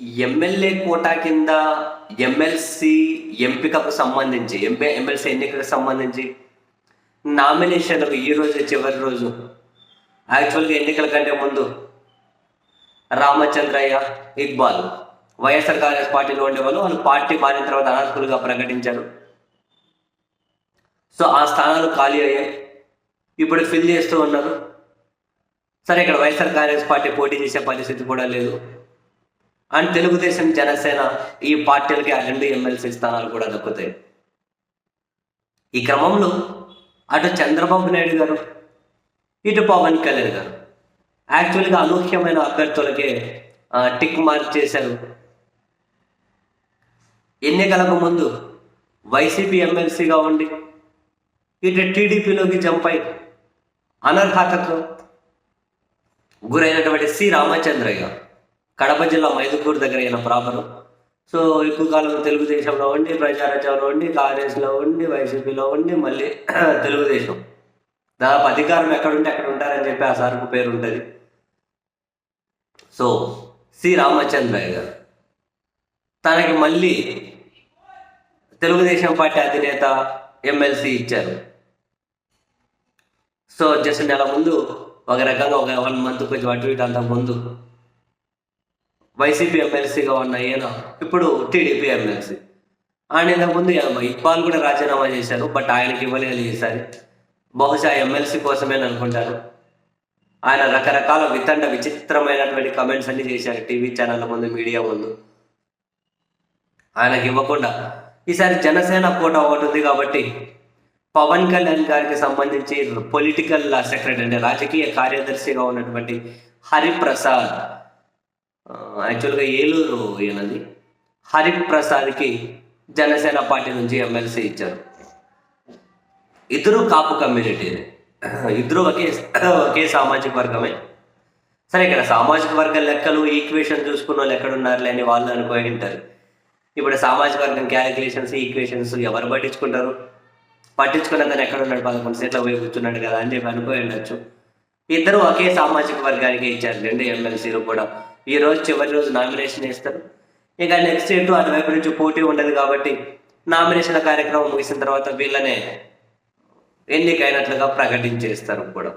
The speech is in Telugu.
ఎమ్మెల్యే కోటా కింద ఎమ్మెల్సీ ఎంపికకు సంబంధించి ఎంపీ ఎమ్మెల్సీ ఎన్నికకు సంబంధించి నామినేషన్లకు ఈ రోజు చివరి రోజు యాక్చువల్గా ఎన్నికల కంటే ముందు రామచంద్రయ్య ఇక్బాల్ వైఎస్ఆర్ కాంగ్రెస్ పార్టీలో ఉండేవాళ్ళు. వాళ్ళు పార్టీ మారిన తర్వాత అనర్హులుగా ప్రకటించారు. సో ఆ స్థానాలు ఖాళీ అయ్యాయి. ఇప్పుడు ఫిల్ చేస్తూ ఉన్నారు. సరే ఇక్కడ వైఎస్ఆర్ కాంగ్రెస్ పార్టీ పోటీ చేసే పరిస్థితి కూడా లేదు. అండ్ తెలుగుదేశం జనసేన ఈ పార్టీలకి ఆ రెండు ఎమ్మెల్సీ స్థానాలు కూడా దక్కుతాయి. ఈ క్రమంలో అటు చంద్రబాబు నాయుడు గారు ఇటు పవన్ కళ్యాణ్ గారు. యాక్చువల్గా అనూహ్యమైన అభ్యర్థులకే టిక్ మార్క్ చేశారు. ఎన్నికలకు ముందు వైసీపీ ఎమ్మెల్సీగా ఉండి ఇటు టీడీపీలోకి జంప్ అయి అనర్హతకు గురైనటువంటి సి రామచంద్రయ్య కడప జిల్లా మైదుకూరు దగ్గర అయిన ప్రాపర్ సో ఎక్కువ కాలం తెలుగుదేశంలో ఉండి ప్రజారాజ్యంలో ఉండి కాంగ్రెస్లో ఉండి వైసీపీలో ఉండి మళ్ళీ తెలుగుదేశం. దాదాపు అధికారం ఎక్కడుంటే అక్కడ ఉంటారని చెప్పి ఆ సార్కు పేరు ఉంటుంది. So C Ramachandraiah garu. తనకి మళ్ళీ తెలుగుదేశం పార్టీ అధినేత ఎమ్మెల్సీ ఇచ్చారు. సో జస్ట్ నెల ముందు ఒక రకంగా ఒక వన్ మంత్ కొంచెం అటు ఇటు అంత ముందు వైసీపీ ఎమ్మెల్సీగా ఉన్న ఈయన ఇప్పుడు టీడీపీ ఎమ్మెల్సీ. ఆయన ఇంతకుముందు ఇక్బాల్ కూడా రాజీనామా చేశారు బట్ ఆయనకి ఇవ్వలేదు ఈసారి. బహుశా ఎమ్మెల్సీ కోసమే అనుకుంటారు. ఆయన రకరకాల వితండ విచిత్రమైనటువంటి కమెంట్స్ అన్ని చేశారు టీవీ ఛానళ్ళ ముందు మీడియా ముందు. ఆయనకి ఇవ్వకుండా. ఈసారి జనసేన కోట ఒకటి ఉంది కాబట్టి పవన్ కళ్యాణ్ గారికి సంబంధించి పొలిటికల్ సెక్రటరీ అంటే రాజకీయ కార్యదర్శిగా ఉన్నటువంటి హరిప్రసాద్ యాక్చువల్గా ఏలూరు ఈయనది హరిప్రసాద్కి జనసేన పార్టీ నుంచి ఎమ్మెల్సీ ఇచ్చారు. ఇద్దరు కాపు కమ్యూనిటీ. ఇద్దరు ఒకే ఒకే సామాజిక వర్గమే. సరే ఇక్కడ సామాజిక వర్గ లెక్కలు ఈక్వేషన్ చూసుకున్న వాళ్ళు ఎక్కడున్నారు అని వాళ్ళు అనుకోని ఉంటారు. ఇప్పుడు సామాజిక వర్గం క్యాలిక్యులేషన్స్ ఈక్వేషన్స్ ఎవరు పట్టించుకుంటారు? పట్టించుకున్న దాన్ని ఎక్కడ ఉన్నాడు పదకొండు సీట్ల పోయి కూర్చున్నాడు కదా అని చెప్పి అనుకోని ఉండొచ్చు. ఇద్దరు ఒకే సామాజిక వర్గానికి ఇచ్చారు. రెండు ఎమ్మెల్సీలు కూడా. ఈ రోజు చివరి రోజు నామినేషన్ వేస్తారు. ఇక నెక్స్ట్ ఏంటో అటువైపు నుంచి పోటీ ఉండదు కాబట్టి నామినేషన్ కార్యక్రమం ముగిసిన తర్వాత వీళ్ళనే ఎన్నికైనట్లుగా ప్రకటించేస్తారు కూడా.